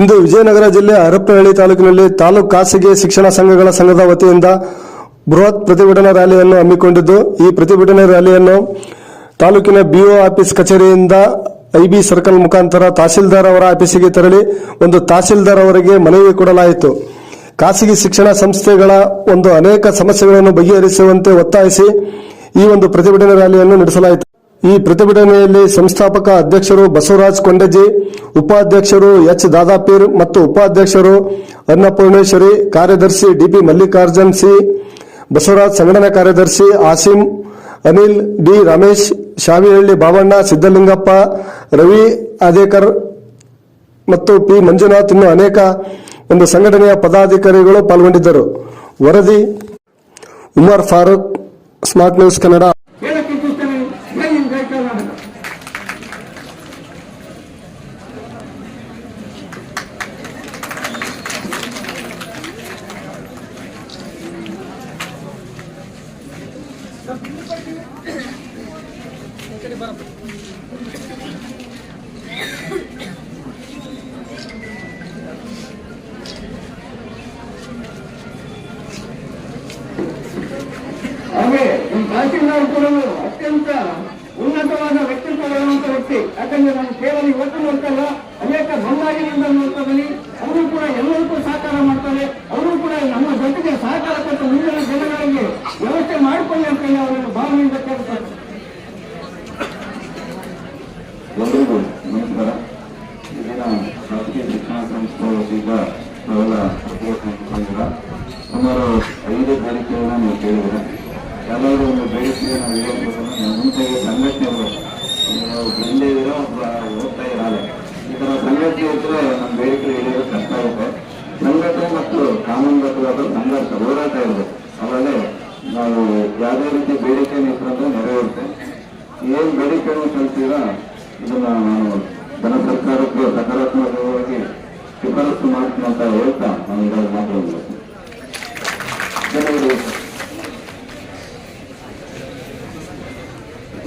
ಇಂದು ವಿಜಯನಗರ ಜಿಲ್ಲೆ ಹರಪ್ಪನಹಳ್ಳಿ ತಾಲೂಕಿನಲ್ಲಿ ತಾಲೂಕು ಖಾಸಗಿ ಶಿಕ್ಷಣ ಸಂಘಗಳ ಸಂಘದ ವತಿಯಿಂದ ಬೃಹತ್ ಪ್ರತಿಭಟನಾ ರ್ಯಾಲಿಯನ್ನು ಹಮ್ಮಿಕೊಂಡಿದ್ದು, ಈ ಪ್ರತಿಭಟನಾ ರ್ಯಾಲಿಯನ್ನು ತಾಲೂಕಿನ ಬಿಒ ಆಫೀಸ್ ಕಚೇರಿಯಿಂದ ಐಬಿ ಸರ್ಕಲ್ ಮುಖಾಂತರ ತಹಸೀಲ್ದಾರ್ ಅವರ ಆಫೀಸಿಗೆ ತೆರಳಿ ಒಂದು ತಹಸೀಲ್ದಾರ್ ಅವರಿಗೆ ಮನವಿ ಕೊಡಲಾಯಿತು. ಖಾಸಗಿ ಶಿಕ್ಷಣ ಸಂಸ್ಥೆಗಳ ಒಂದು ಅನೇಕ ಸಮಸ್ಯೆಗಳನ್ನು ಬಗೆಹರಿಸುವಂತೆ ಒತ್ತಾಯಿಸಿ ಈ ಒಂದು ಪ್ರತಿಭಟನಾ ರ್ಯಾಲಿಯನ್ನು ನಡೆಸಲಾಯಿತು. ಈ ಪ್ರತಿಭಟನೆಯಲ್ಲಿ ಸಂಸ್ಥಾಪಕ ಅಧ್ಯಕ್ಷರು ಬಸವರಾಜ್ ಕೊಂಡಜ್ಜಿ, ಉಪಾಧ್ಯಕ್ಷರು ಎಚ್ ದಾದಾಪೀರ್ ಮತ್ತು ಉಪಾಧ್ಯಕ್ಷರು ಅನ್ನಪೂರ್ಣೇಶ್ವರಿ, ಕಾರ್ಯದರ್ಶಿ ಡಿಪಿ ಮಲ್ಲಿಕಾರ್ಜುನ್ ಸಿ, ಬಸವರಾಜ್ ಸಂಘಟನಾ ಕಾರ್ಯದರ್ಶಿ ಆಸಿಂ, ಅನಿಲ್ ಡಿ ರಮೇಶ್, ಶಾವಿಹಳ್ಳಿ ಬಾವಣ್ಣ ಸಿದ್ದಲಿಂಗಪ್ಪ ರವಿ ಅದೇಕರ್ ಮತ್ತು ಪಿ ಮಂಜುನಾಥ್ ಇನ್ನು ಅನೇಕ ಒಂದು ಸಂಘಟನೆಯ ಪದಾಧಿಕಾರಿಗಳು ಪಾಲ್ಗೊಂಡಿದ್ದರು. ವರದಿ, ಉಮರ್ ಫಾರೂಕ್, ಸ್ಮಾರ್ಟ್ ನ್ಯೂಸ್ ಕನ್ನಡ. ಹಾಗೆ ನಮ್ಮ ತಹಸೀಲ್ದಾರ್ ಕೂಡ ಅತ್ಯಂತ ಉನ್ನತವಾದ ವ್ಯಕ್ತಿತ್ವವಿರುವಂತ ವ್ಯಕ್ತಿ. ಯಾಕಂದ್ರೆ ನಾನು ಕೇವಲ ಇವತ್ತು ನೋಡ್ತಲ್ಲ ಅನೇಕ ಬಂದಾಗಿನಿಂದ ನೋಡ್ತಾ ಬನ್ನಿ. ಅವರು ಕೂಡ ಎಲ್ಲರಿಗೂ ಸಹಕಾರ ಮಾಡ್ತಾರೆ ಅವರು ಕೂಡ ನಮ್ಮ ಜೊತೆಗೆ ಸಹಕಾರ ಕೊಟ್ಟು ಮುಂದಿನ ದಿನಗಳಿಗೆ ವ್ಯವಸ್ಥೆ ಮಾಡಿಕೊಳ್ಳಿ ಅಂತ ಹೇಳಿ ಅವರನ್ನು ಭಾವನೆಯಿಂದ ಕೇಳ್ತಾರೆ ಎಲ್ಲರಿಗೂ ನಮಸ್ಕಾರ ಇಲ್ಲಿನ ಖಾಸಗಿ ಶಿಕ್ಷಣ ಸಂಸ್ಥೆ ವತಿಯಿಂದ ನಾವೆಲ್ಲ ಪ್ರತಿಭಟನೆ ಸುಮಾರು ಐದು ಬೇಡಿಕೆಗಳನ್ನ ನೀವು ಕೇಳಿದ್ರೆ ಎಲ್ಲರೂ ಒಂದು ಬೇಡಿಕೆ ನಾವು ನಾವು ಮುಂಚೆಗೆ ಸಂಘಟನೆಗಳು ನಾವು ಹಿಂದೆ ಇರೋ ಓದ್ತಾ ಇರಲ್ಲ? ಈ ಥರ ಸಂಘಟನೆ ಇದ್ದರೆ ನಮ್ಮ ಬೇಡಿಕೆ ಈಡೇರೋ ಕಷ್ಟ ಆಗುತ್ತೆ. ಸಂಘಟನೆ ಮತ್ತು ಕಾನೂನುಬದ್ಧವಾದ ಸಂಘರ್ಷ ಹೋರಾಟ ಇರಬೇಕು ಆಮೇಲೆ ನಾವು ಯಾವುದೇ ರೀತಿ ಬೇಡಿಕೆ ಇಟ್ಟರೆ ನೆರವೇರುತ್ತೆ. ಏನು ಬೇಡಿಕೆಯನ್ನು ಕಲ್ತೀರ ಇದನ್ನು ನಾನು ಜನ ಸರ್ಕಾರಕ್ಕೆ ಸಕಾರಾತ್ಮಕವಾಗಿ ಶಿಫಾರಸು ಮಾಡ್ತೀನಿ ಅಂತ ಹೇಳ್ತಾ ನಾನು ಇದನ್ನು ಮಾತಾಡಬೇಕು ಜನಗಳು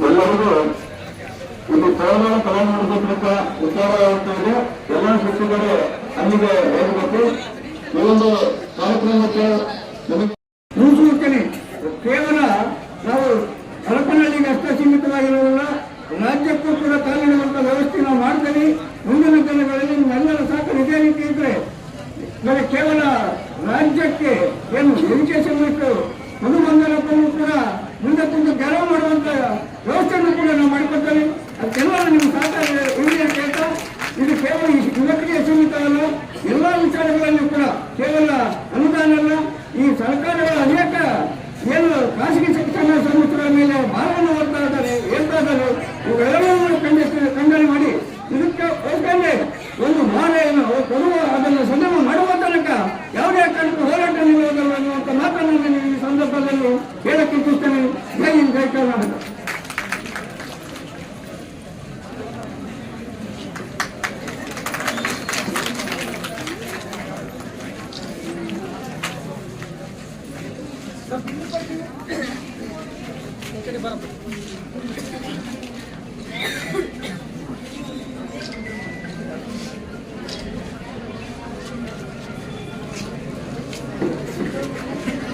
ಎಲ್ಲರಿಗೂ ಇಲ್ಲಿ ತೆಲಂಗಾಣ ಮೂಲಕ ಉತ್ಸವ ಇದೆ. ಎಲ್ಲ ಶಿಕ್ಷಕರೇ ಅಲ್ಲಿಗೆ ಹೋಗಬೇಕು. ಈ ಒಂದು ಕಾರ್ಯಕ್ರಮಕ್ಕೆ ನಮಗೆ ಮುನ್ಸೂಚನೆ ಕೇವಲ ನಾವು ಹರಪನಹಳ್ಳಿಗೆ ಅಷ್ಟೇ ಸೀಮಿತವಾಗಿರುವುದಿಲ್ಲ ರಾಜ್ಯಕ್ಕೂ ಕೂಡ ಕಾಲಿಡುವಂತ ವ್ಯವಸ್ಥೆ ನಾವು ಮಾಡ್ತೇವೆ ಮುಂದಿನ ದಿನಗಳಲ್ಲಿ ನಿಮ್ಮೆಲ್ಲರ ಸಹಕಾರ ಇದೇ ರೀತಿ ಇದ್ರೆ ನನಗೆ ಕೇವಲ ರಾಜ್ಯಕ್ಕೆ ಏನು ಎಜುಕೇಶನ್ ಮತ್ತು ಮಧುಬಂಧನಕ್ಕೂ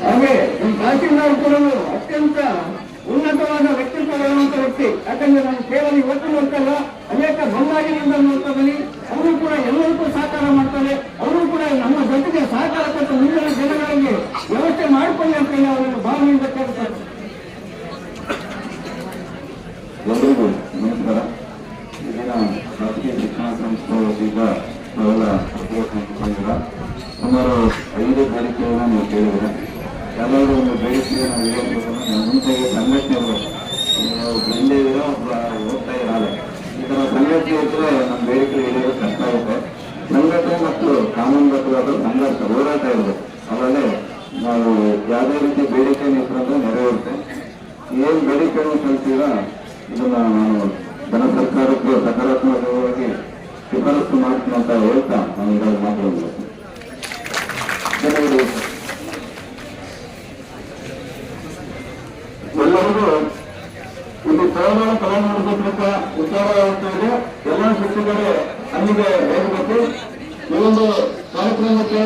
ಹಾಗೆ ಈ ತಹಸೀಲ್ದಾರ್ ಕೂಡ ಅತ್ಯಂತ ಉನ್ನತವಾದ ವ್ಯಕ್ತಿತ್ವವಿರುವಂತ ವ್ಯಕ್ತಿ ಯಾಕಂದ್ರೆ ನಾನು ಕೇವಲ ಇವತ್ತು ನೋಡ್ತಲ್ಲ, ಅನೇಕ ಬಂದಾಗಿನಿಂದ ನೋಡ್ತಾ ಅವರು ಕೂಡ ಎಲ್ಲರಿಗೂ ಸಹಕಾರ ಮಾಡ್ತಾರೆ, ಅವರು ಕೂಡ ನಮ್ಮ ಜೊತೆಗೆ ಸಹಕಾರ ಕೊಟ್ಟು ಮುಂದಿನ ದಿನಗಳಿಗೆ ವ್ಯವಸ್ಥೆ ಮಾಡಿಕೊಳ್ಳಿ ಅಂತ ಅವರನ್ನು ಭಾವನೆಯಿಂದ ಕೇಳ್ತಾರೆ ಎಲ್ಲರಿಗೂ ನಮಸ್ಕಾರ ಇಲ್ಲಿನ ಖಾಸಗಿ ಶಿಕ್ಷಣ ಸಂಸ್ಥೆ ವತಿಯಿಂದ ನಾವೆಲ್ಲ ಪ್ರತಿಭಟನೆ ಸುಮಾರು ಐದು ಬೇಡಿಕೆಗಳನ್ನ ನೀವು ಕೇಳಿದ್ರೆ ಎಲ್ಲರೂ ಒಂದು ಬೇಡಿಕೆಯನ್ನು ನಾವು ಮುಂಚೆಗೆ ಸಂಘಟನೆಗಳು ನಾವು ಹಿಂದೆ ಇರೋ ಓದ್ತಾ ಇರಲ್ಲ ಈ ಥರ ಸಂಘಟನೆ ಇದ್ದರೆ ನಮ್ಮ ಬೇಡಿಕೆ ಈಡೇರೋ ಕಷ್ಟ ಆಗುತ್ತೆ. ಸಂಘಟನೆ ಮತ್ತು ಕಾನೂನುಬದ್ಧವಾದ ಸಂಘರ್ಷ ಹೋರಾಟ ಇರಬೇಕು ಆಮೇಲೆ ನಾವು ಯಾವುದೇ ರೀತಿ ಬೇಡಿಕೆ ಇಟ್ಟರೆ ನೆರವೇರುತ್ತೆ. ಏನು ಬೇಡಿಕೆಯನ್ನು ಸಲ್ಲಿಸಿದ ಇದನ್ನು ನಾನು ಜನ ಸರ್ಕಾರಕ್ಕೆ ಸಕಾರಾತ್ಮಕವಾಗಿ ಶಿಫಾರಸು ಮಾಡ್ತೀನಿ ಅಂತ ಹೇಳ್ತಾ ನಾನು ಇದನ್ನು ಮಾತಾಡಬೇಕು ಜನಗಳು ಎಲ್ಲರಿಗೂ ಇಲ್ಲಿ ಉತ್ಸವ ಇದೆ. ಎಲ್ಲ ಬಿಟ್ಟಿದ್ದಾರೆ ಅಲ್ಲಿಗೆ ಹೋಗಬೇಕು. ಈ ಒಂದು ಕಾರ್ಯಕ್ರಮಕ್ಕೆ